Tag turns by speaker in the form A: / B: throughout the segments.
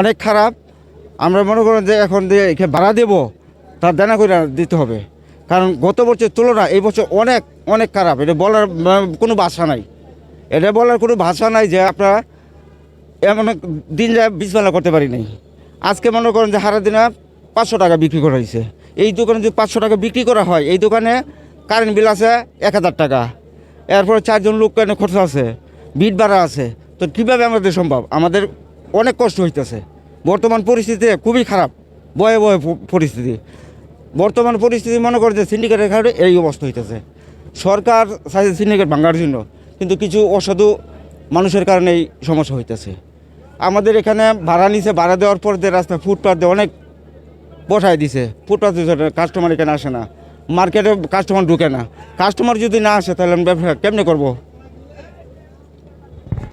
A: অনেক খারাপ। আমরা মনে করেন যে এখন যে এখানে ভাড়া দেব, তার দেনা করে দিতে হবে। কারণ গত বছর তুলনা এই বছর অনেক অনেক খারাপ। এটা বলার কোনো ভাষা নাই। এটা বলার কোনো ভাষা নাই যে আপনারা এমন দিন যায় বিছবেলা করতে পারি নাই। আজকে মনে করেন যে হারা দিনে পাঁচশো টাকা বিক্রি করা হয়েছে। এই দোকানে যদি পাঁচশো টাকা বিক্রি করা হয়, এই দোকানে কারেন্ট বিল আছে এক হাজার টাকা। এরপরে চারজন লোক কেন খরচা আছে? বিট ভাড়া আছে। তো কীভাবে আমাদের সম্ভব? আমাদের অনেক কষ্ট হইতেছে। বর্তমান পরিস্থিতি খুবই খারাপ বয়ে বয়ে পরিস্থিতি। বর্তমান পরিস্থিতি মনে করে যে সিন্ডিকেটের কারণে এই অবস্থা হইতেছে। সরকার চাইছে সিন্ডিকেট ভাঙার জন্য, কিন্তু কিছু অসাধু মানুষের কারণে এই সমস্যা হইতেছে। আমাদের এখানে ভাড়া নিছে, ভাড়া দেওয়ার পর যে রাস্তা ফুটপাথ দিয়ে অনেক বসায় দিছে। ফুটপাথ কাস্টমার এখানে আসে না। মার্কেটে কাস্টমার ঢুকে না। কাস্টমার যদি না আসে, তাহলে আমি ব্যবসা কেমনে করব?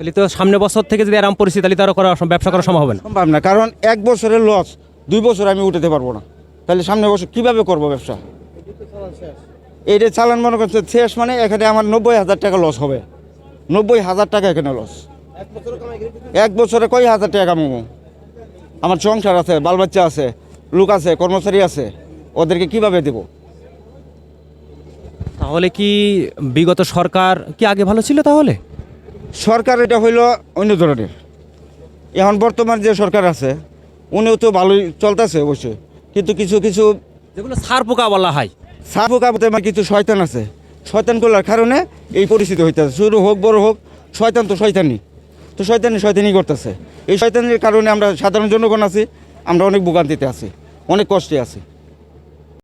B: তাহলে তো সামনে বছর থেকে যদি আরাম পরিস্থিতি তাহলে তো আরও করা ব্যবসা করা সম্ভব হবে না।
A: সম্ভব না কারণ এক বছরের লস দুই বছর আমি উঠাতে পারব না। তাহলে সামনে বছর কীভাবে করব ব্যবসা? এটা চালান মনে করছে শেষ মানে এখানে আমার নব্বই হাজার টাকা লস হবে। নব্বই হাজার টাকা এখানে লস এক বছরে কয় হাজার টাকা কামাবো? আমার সংসার আছে বাল বাচ্চা আছে লোক আছে কর্মচারী আছে ওদেরকে কীভাবে দেবো?
B: তাহলে কি বিগত সরকার কি আগে ভালো ছিল তাহলে?
A: সরকার এটা হইল অন্য ধরনের। এখন বর্তমান যে সরকার আছে উনিও তো ভালোই চলতেছে অবশ্যই। কিন্তু কিছু কিছু
B: যেগুলো সার পোকা বলা হয়।
A: সাপুকা কিছু শয়তান আছে। শয়তানগুলোর কারণে এই পরিস্থিতি হইতেছে। শুরু হোক বড় হোক শয়তান তো শয়তানি তো শয়তানি শয়তানি করতেছে। এই শয়তানের কারণে আমরা সাধারণ জনগণ আছি আমরা অনেক ভোগান্তিতে আছি অনেক কষ্টে আছি।